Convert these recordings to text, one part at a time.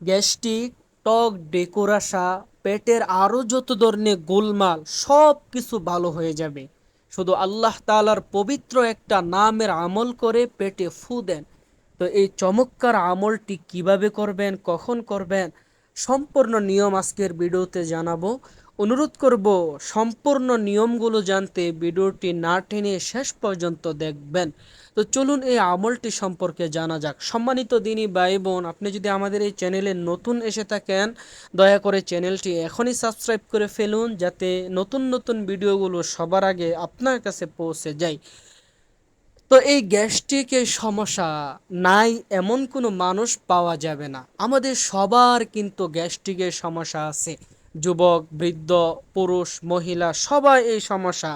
Gastric, টক ডেকোরাশা পেটের আরও যত ধরনের গোলমাল, সব কিছু ভালো হয়ে যাবে। শুধু আল্লাহ তালার পবিত্র একটা নামের আমল করে পেটে ফু দেন। তো এই চমৎকার আমলটি কীভাবে করবেন, কখন করবেন, সম্পূর্ণ নিয়ম আজকের ভিডিওতে জানাব। অনুরোধ করব, সম্পূর্ণ নিয়মগুলো জানতে ভিডিওটি না টেনে শেষ পর্যন্ত দেখবেন। তো চলুন এই আমলটি সম্পর্কে জানা যাক। সম্মানিত দিনী ভাই বোন আপনি যদি আমাদের এই চ্যানেলে নতুন এসে থাকেন, দয়া করে চ্যানেলটি এখনই সাবস্ক্রাইব করে ফেলুন, যাতে নতুন নতুন ভিডিওগুলো সবার আগে আপনার কাছে পৌঁছে যায়। তো এই গ্যাস্ট্রিকের সমস্যা, নাই এমন কোনো মানুষ পাওয়া যাবে না। আমাদের সবার কিন্তু গ্যাস্ট্রিকের সমস্যা আছে। যুবক, বৃদ্ধ, পুরুষ, মহিলা, সবাই এই সমস্যা।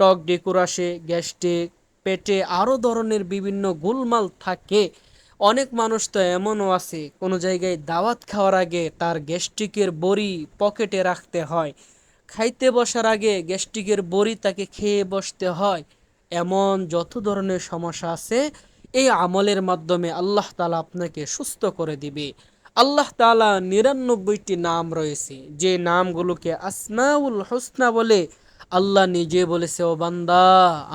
টক ডেকুরাসে গ্যাস্ট্রিক, পেটে আরও ধরনের বিভিন্ন গোলমাল থাকে। অনেক মানুষ তো এমনও আছে, কোনো জায়গায় দাওয়াত খাওয়ার আগে তার গ্যাস্ট্রিকের বড়ি পকেটে রাখতে হয়। খাইতে বসার আগে গ্যাস্ট্রিকের বড়ি তাকে খেয়ে বসতে হয়। এমন যত ধরনের সমস্যা আছে, এই আমলের মাধ্যমে আল্লাহ তালা আপনাকে সুস্থ করে দিবে। আল্লাহ তালা নিরানব্বইটি নাম রয়েছে। যে নামগুলোকে আসমাউল হোসনা বলে আল্লাহ নিজে বলেছে, ও বান্দা,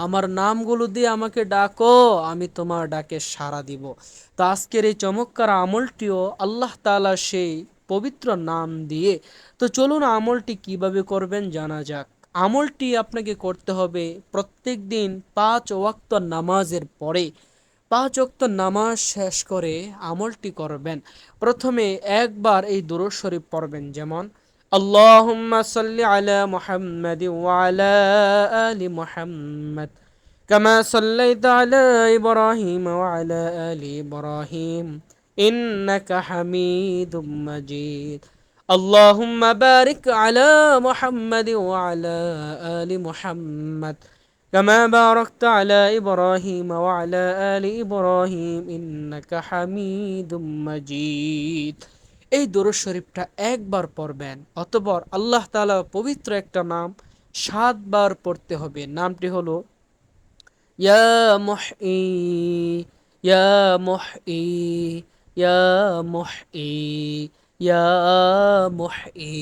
আমার নামগুলো দিয়ে আমাকে ডাকো, আমি তোমার ডাকে সাড়া দিব। তো আজকের এই চমৎকার আমলটিও আল্লাহ তালা সেই পবিত্র নাম দিয়ে। তো চলুন আমলটি কীভাবে করবেন জানা যাক। আমলটি আপনাকে করতে হবে প্রত্যেক দিন পাঁচ ওয়াক্ত নামাজের পরে। পাঁচ ওয়াক্ত নামাজ শেষ করে আমলটি করবেন প্রথমে একবার এই দুরুদ শরীফ পড়বেন যেমন اللهم صل على محمد وعلى آل محمد كما صليت على إبراهيم وعلى آل إبراهيم إنك حميد مجيد اللهم بارك على محمد وعلى آل محمد كما باركت على إبراهيم وعلى آل إبراهيم إنك حميد مجيد এই দরুদ শরীফটা একবার পড়বেন অতপর আল্লাহ তাআলা পবিত্র একটা নাম সাতবার পড়তে হবে নামটি হলো ইয়া মুহি ইয়া মুহি ইয়া মুহি ইয়া মুহি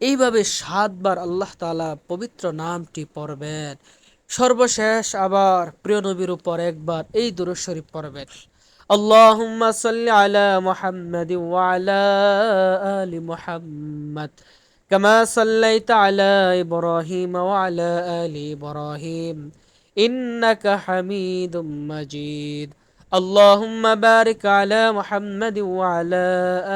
এইভাবে সাতবার আল্লাহ তাআলা পবিত্র নামটি পড়বেন সর্বশেষ আবার প্রিয় নবীর উপর একবার এই দরুদ শরীফ পড়বেন اللهم صل على محمد وعلى آل محمد كما صليت على إبراهيم وعلى آل إبراهيم إنك حميد مجيد اللهم بارك على محمد وعلى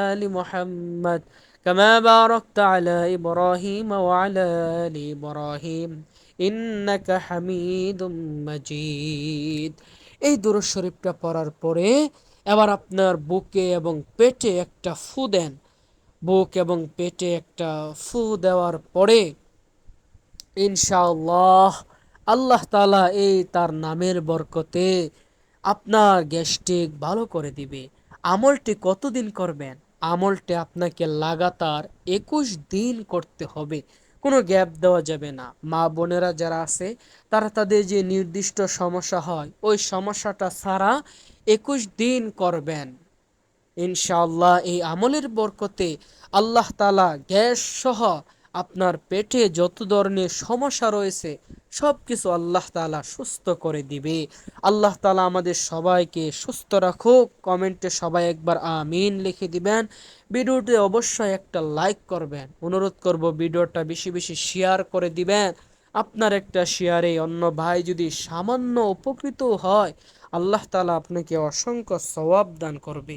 آل محمد كما باركت على إبراهيم وعلى آل إبراهيم إنك حميد مجيد এই দুরুদ শরীফটা পড়ার পরে এবার আপনার বুকে এবং পেটে একটা ফু দেন বুক এবং পেটে একটা ফু দেওয়ার পরে ইনশাআল্লাহ আল্লাহ তালা এই তার নামের বরকতে আপনার গ্যাস্ট্রিক ভালো করে দিবে আমলটি কতদিন করবেন আমলটি আপনাকে লাগাতার একুশ দিন করতে হবে। কোনো গ্যাপ দেওয়া যাবে না। মা বোনেরা যারা আছে, তারা তাদের যে নির্দিষ্ট সমস্যা হয়, ওই সমস্যাটা ছাড়া একুশ দিন করবেন। ইনশাআল্লাহ এই আমলের বরকতে আল্লাহ তালা গ্যাস সহ আপনার পেটে যত ধরনের সমস্যা রয়েছে সব কিছু আল্লাহ তালা সুস্থ করে দিবে। আল্লাহ তালা আমাদের সবাইকে সুস্থ রাখুক। কমেন্টে সবাই একবার আমিন লিখে দিবেন। ভিডিওটি অবশ্যই একটা লাইক করবেন। অনুরোধ করব ভিডিওটা বেশি বেশি শেয়ার করে দিবেন। আপনার একটা শেয়ারে অন্য ভাই যদি সামান্য উপকৃত হয়, আল্লাহ তালা আপনাকে অসংখ্য সওয়াব দান করবে।